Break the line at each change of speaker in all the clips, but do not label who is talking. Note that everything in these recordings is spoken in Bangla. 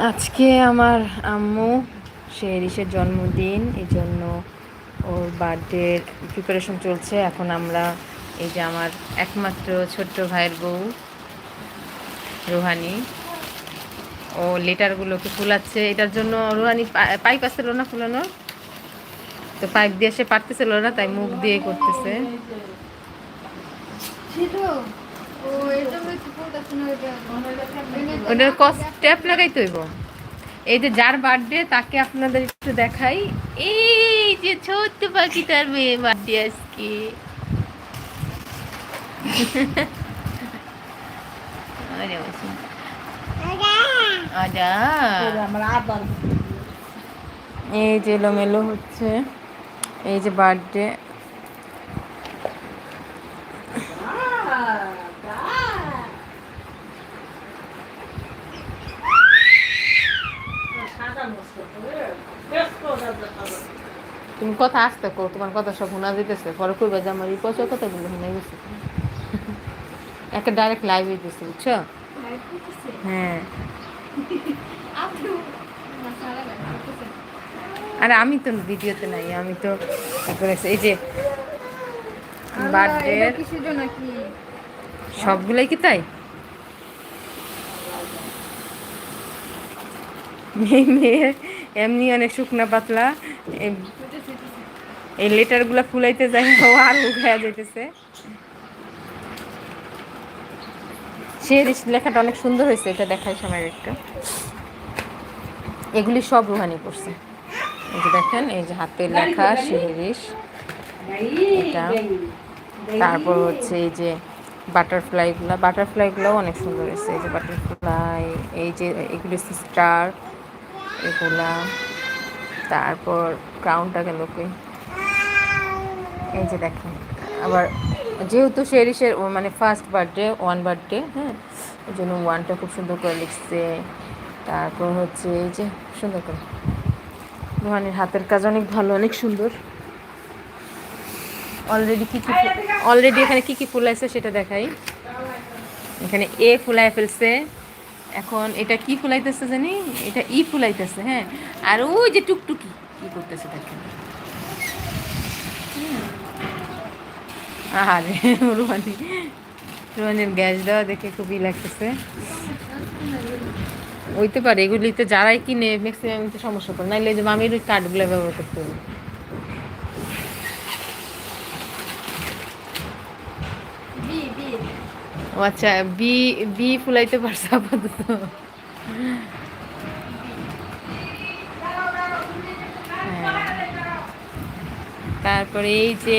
আজকে আমার আম্মু শেরিসের জন্মদিন এই জন্য ওর বার্থডের প্রিপারেশন চলছে। এখন আমরা এই যে আমার একমাত্র ছোট্ট ভাইয়ের বউ, রোহানি। ও লেটারগুলোকে ফুলাচ্ছে। এটার জন্য রোহানি পাইপ আসছিল না ফুলানোর? তো পাইপ দিয়ে সে পারতেছিল না, তাই মুখ দিয়ে করতেছে। ওটার কস ট্যাপ লাগাইতে হইব। এই যে যার বার্থডে তাকে আপনাদের একটু দেখাই। এই যে ছোট্ট পাখি তার মেয়ে বার্থডে আজকে। এই যে এলোমেলো হচ্ছে। এই যে বার্থডে তুমি কথা আসতে কো তোমার কথা সব শোনা যেতেছে পরে করবে যে আমার এই পয়সা কথা বলে শোনা গেছে একটা ডাইরেক্ট লাইভ হইতেছে বুঝছ? হ্যাঁ। আরে আমি তো ভিডিওতে নাই আমি তো এই যে বার্থডে সবগুলাই কি তাই? মেয়ে এমনি অনেক শুকনা পাতলা এই লেটারগুলো ফুলাইতে ও আর উঠায়া যাইতেছে। সে লেখাটা অনেক সুন্দর হয়েছে, এটা দেখাই সময় একটা। এগুলি সব রুহানি করছে। দেখেন, এই যে হাতের লেখা শেহরিস এটা। তারপর হচ্ছে এই যে বাটারফ্লাইগুলো, বাটারফ্লাইগুলোও অনেক সুন্দর হয়েছে। এই যে বাটারফ্লাই, এই যে এগুলি স্টার, এগুলা। তারপর ক্রাউনটা গেল কি? এই যে দেখেন, আবার যেহেতু শেরিসের মানে ফার্স্ট বার্থডে ওয়ান বার্থডে হ্যাঁ ওই জন্য ওয়ানটা খুব সুন্দর করে লিখছে। তারপর হচ্ছে এই যে, সুন্দর করে। রোহানির হাতের কাজ অনেক ভালো, অনেক সুন্দর। অলরেডি কী কী অলরেডি এখানে কী কী ফুল আছে সেটা দেখাই। এখানে এ ফুলায় ফেলছে। এখন এটা কি ফুলাইতেছে জানি? এটা ই ফুলাইতেছে হ্যাঁ। আর ওই যে টুকটুকি, কি করতেছে দেখেন। আরে রুহানি রুহানির গ্যাস দেওয়া দেখে খুবই লাগতেছে। হইতে পারে এগুলিতে যারাই কিনে ম্যাক্সিমাম তো সমস্যা করে। নাইলে যে মামির ওই কার্ডগুলো ব্যবহার করতে হবে। ও আচ্ছা বি বি ফুলাইতে পারছে আপাতত। হ্যাঁ। তারপরে এই যে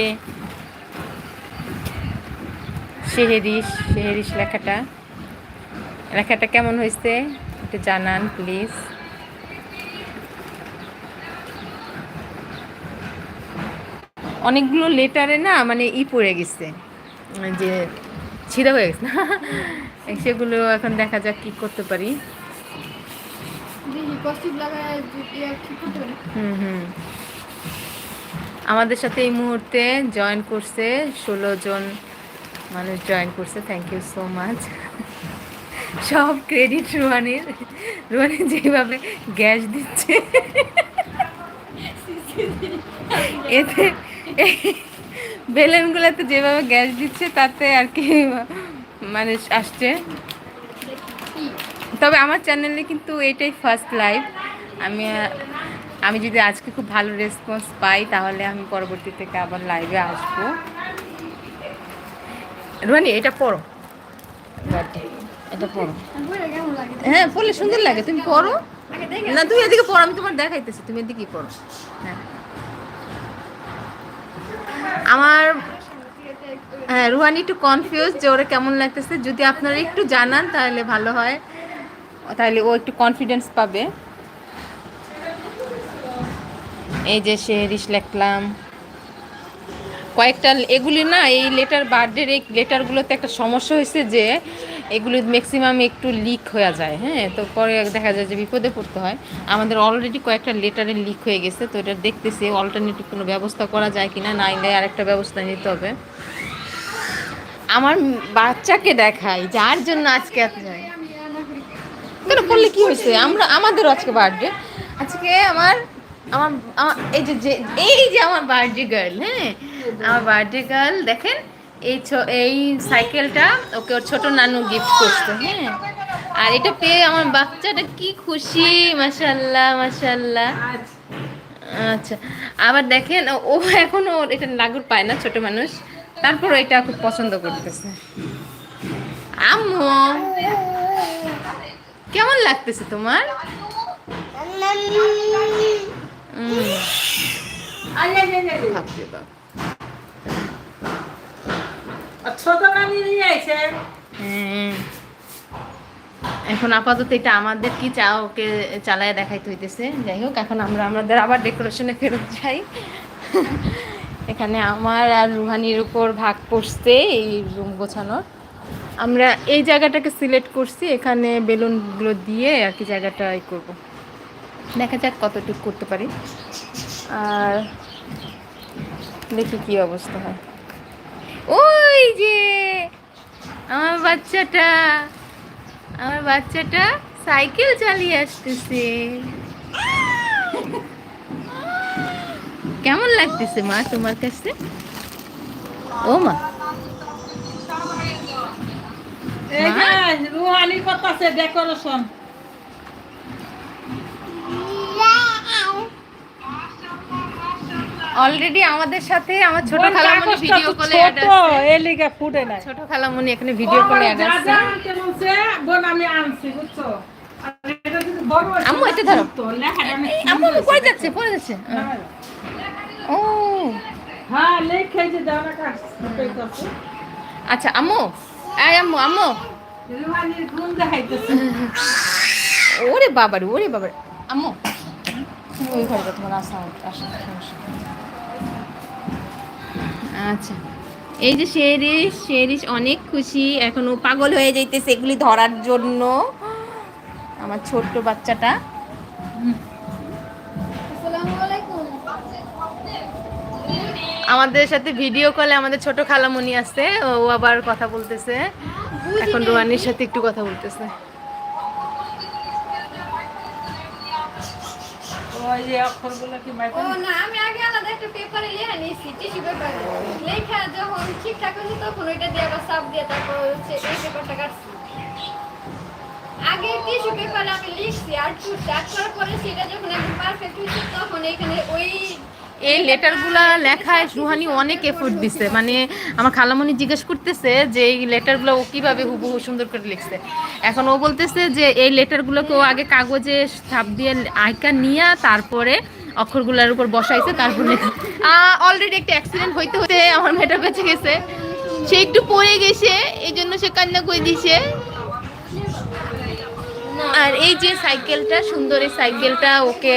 শেহেরিস শেহেরিস লেখাটা। লেখাটা কেমন হয়েছে? একটু জানান প্লিজ অনেকগুলো লেটারে না মানে ই পড়ে গেছে যে ছিঁড়া হয়ে গেছে। সেগুলো এখন দেখা যাক কি করতে পারি। হুম হুম। আমাদের সাথে এই মুহূর্তে জয়েন করছে ষোলো জন মানুষ জয়েন করছে থ্যাংক ইউ সো মাচ সব ক্রেডিট রুহানির, রুহানি যেভাবে গ্যাস দিচ্ছে। এতে বেলুনগুলোতে যেভাবে গ্যাস দিচ্ছে, তাতে আর কি মানুষ আসছে। তবে আমার চ্যানেলে কিন্তু এটাই ফার্স্ট লাইভ আমি আমি যদি আজকে খুব ভালো রেসপন্স পাই, তাহলে আমি পরবর্তী থেকে আবার লাইভে আসব। রুহানি এটা পড়ো এটা পড়ো হ্যাঁ পড়লে সুন্দর লাগে। তুমি পড়ো না তুমি এদিকে পড়ো আমি তোমার দেখাইতেছি তুমি এদিকে পড়ো হ্যাঁ। আমার হ্যাঁ রুহানি একটু কনফিউজ যে ওরা কেমন লাগতেছে। যদি আপনারা একটু জানান তাহলে ভালো হয়। তাহলে ও একটু কনফিডেন্স পাবে। এই যে সে শেহরিশ লেখলাম। কয়েকটা এগুলি না, এই লেটার বার্থডের এই লেটারগুলোতে একটা সমস্যা হয়েছে যে এগুলি ম্যাক্সিমাম একটু লিক হয়ে যায় হ্যাঁ? তো পরে দেখা যায় যে বিপদে পড়তে হয়। আমাদের অলরেডি কয়েকটা লেটারে লিক হয়ে গেছে, তো এটা দেখতেছি অল্টারনেটিভ কোনো ব্যবস্থা করা যায় কি না নাইলে আরেকটা ব্যবস্থা নিতে হবে। আমার বাচ্চাকে দেখাই, যার জন্য আজকে এত যায়। কেন, করলে কি হয়েছে? আমরা, আমাদেরও আজকে বার্থডে আজকে আমার আমার এই যে- এই যে আমার বার্থডে গার্ল হ্যাঁ? আমার বার্থডে গার্ল দেখেন এই ছ- এই সাইকেলটা ওকে ওর ছোট নানু গিফট করছে হ্যাঁ। আর এটা পেয়ে আমার বাচ্চাটা কি খুশি মাশাল্লাহ মাশাল্লাহ আচ্ছা আবার দেখেন ও- এখনও ওর এটা লাগুর পায় না ছোট মানুষ। তারপর এটা খুব পছন্দ করতেছে। আম্মু কেমন লাগতেছে তোমার? উম, হ্যাঁ। এখন আপাতত এটা আমাদের কি চা ওকে চালায় দেখাইতে হইতেছে। যাই হোক, এখন আমরা আমাদের আবার ডেকোরেশনে ফেরত যাই। এখানে আমার আর রুহানির উপর ভাগ পড়ছে এই রুম গোছানোর। আমরা এই জায়গাটাকে সিলেক্ট করছি, এখানে বেলুনগুলো দিয়ে আর কি জায়গাটা ই করব। দেখা যাক কতটুকু করতে পারি। আর দেখি কি অবস্থা হয়। ওই যে, আমার বাচ্চাটা আমার বাচ্চাটা সাইকেল চালিয়ে আসতেছে। কেমন লাগতেছে মা তোমার কাছে? ও মা।
রুহানি করতেছে ডেকোরেশন
অলরেডি আমাদের সাথে আমার ছোট খালামণি ভিডিও কলে অ্যাড
ছোট
আছে
ফুটে নাই।
ছোট খালামণি এখানে ভিডিও কলে অ্যাড আছে
বোন আমি আনছি বুঝছ?
আম্মু, এটা ধরো। আম্মু আম্মু। যাচ্ছে পড়ে যাচ্ছে।
হ্যাঁ।
ও।
হ্যাঁ যে
আচ্ছা আম্মু এই আম্মু আম্মু।
রুহানির গুণ দেখাইতেছে।
ওরে বাবারে ওরে বাবারে। আম্মু। তুমি ওই ঘরে তোমার আসা আসা সমস্যা আচ্ছা। এই যে শেরিস শেরিস অনেক খুশি এখন পাগল হয়ে যাইতেছে এগুলি ধরার জন্য। আমার ছোট্ট বাচ্চাটা। আমাদের সাথে ভিডিও কলে আমাদের ছোট খালামণি আছে ও আবার কথা বলতেছে। এখন রোয়ানির সাথে একটু কথা বলতেছে।
ওই যে অক্ষরগুলো কি
যখন ঠিকঠাক হয়েছে তখন ওইটা দিয়ে আবার সাপ দিয়ে তারপর হচ্ছে আগে টিস্যু পেপারে আমি লিখছি আর পরে সেটা যখন একদম পারফেক্ট হয়েছে, তখন এখানে ওই
এই লেটারগুলা লেখায় সুহানি অনেক এফোর্ট দিছে। মানে আমার খালামণি জিজ্ঞেস করতেছে যে এই লেটারগুলো ও কীভাবে হুবহু সুন্দর করে লিখছে। এখন ও বলতেছে যে এই লেটারগুলোকে ও আগে কাগজে ছাপ দিয়ে আইকা নিয়ে তারপরে অক্ষরগুলোর উপর বসাইছে, তারপর অলরেডি একটা অ্যাক্সিডেন্ট হইতে হতে আমার মেয়েটা বেঁচে গেছে। সে একটু পড়ে গেছে এই জন্য সে কান্না করে দিছে। আর এই যে সাইকেলটা, সুন্দর এই সাইকেলটা ওকে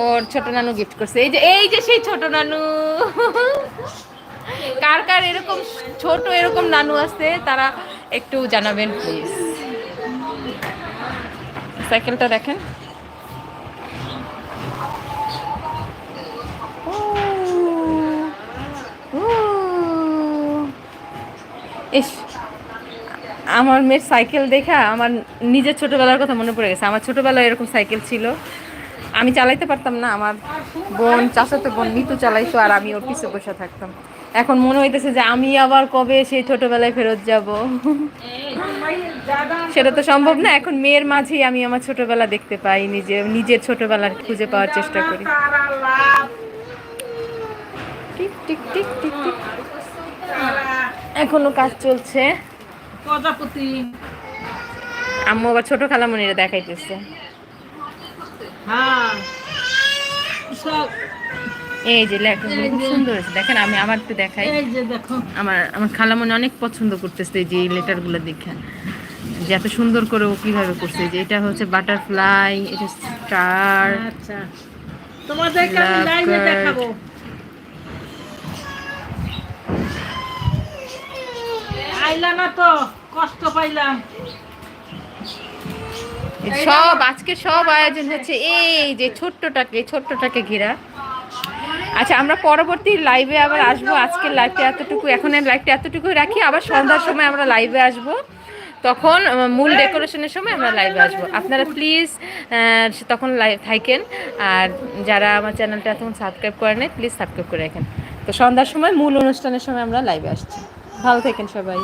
ওর ছোট নানু গিফট করছে। এই যে এই যে সেই ছোট নানু। কার কার এরকম ছোট এরকম নানু আছে, তারা একটু জানাবেন প্লিজ সাইকেলটা দেখেন। ইস। আমার মেয়ের সাইকেল দেখা আমার নিজের ছোটোবেলার কথা মনে পড়ে গেছে। আমার ছোটবেলায় এরকম সাইকেল ছিল। আমি চালাইতে পারতাম না, আমার বোন, চাচাতো বোন নিতু চালাইতো আর আমি ওর পিছনে বসে থাকতাম। এখন মনে হইতেছে যে আমি আবার কবে সেই ছোটবেলায় ফেরত যাব? সেটা তো সম্ভব না। এখন মেয়ের মাঝেই আমি আমার ছোটবেলা দেখতে পাই, নিজে, নিজের ছোটবেলার খুঁজে পাওয়ার চেষ্টা করি। টিক টিক টিক টিক টিক। এখনও কাজ চলছে।
প্রজাপতি।
আম্মু আবার ছোট খালামণিরা দেখাইতেছে।
হ্যাঁ সব।
এই যে লেখাগুলো খুব সুন্দর হয়েছে। দেখেন আমি আবার একটু দেখাই।
এই যে দেখো।
আমার আমার খালামণি অনেক পছন্দ করতেছে এই যে এই লেটারগুলো দেখে। যে এত সুন্দর করে ও কীভাবে করছে যে এটা হচ্ছে বাটারফ্লাই এটা স্টার।
আচ্ছা। তোমাদেরকে আমি লাইভে দেখাবো। আইলা না তো কষ্ট পাইলাম।
সব আজকে সব আয়োজন হচ্ছে। এই যে ছোট্টটাকে ছোট্টটাকে ঘেরা। আচ্ছা আমরা পরবর্তী লাইভে আবার আসব। আজকের লাইভটা এতটুকু এখন লাইভটা এতটুকুই রাখি। আবার সন্ধ্যার সময় আমরা লাইভে আসব। তখন মূল ডেকোরেশনের সময় আমরা লাইভে আসব। আপনারা প্লিজ তখন লাইভ থাকেন। আর যারা আমার চ্যানেলটা এখন সাবস্ক্রাইব করে নেয় প্লিজ সাবস্ক্রাইব করে রাখেন। তো সন্ধ্যার সময় মূল অনুষ্ঠানের সময় আমরা লাইভে আসছি। ভালো থাকেন সবাই।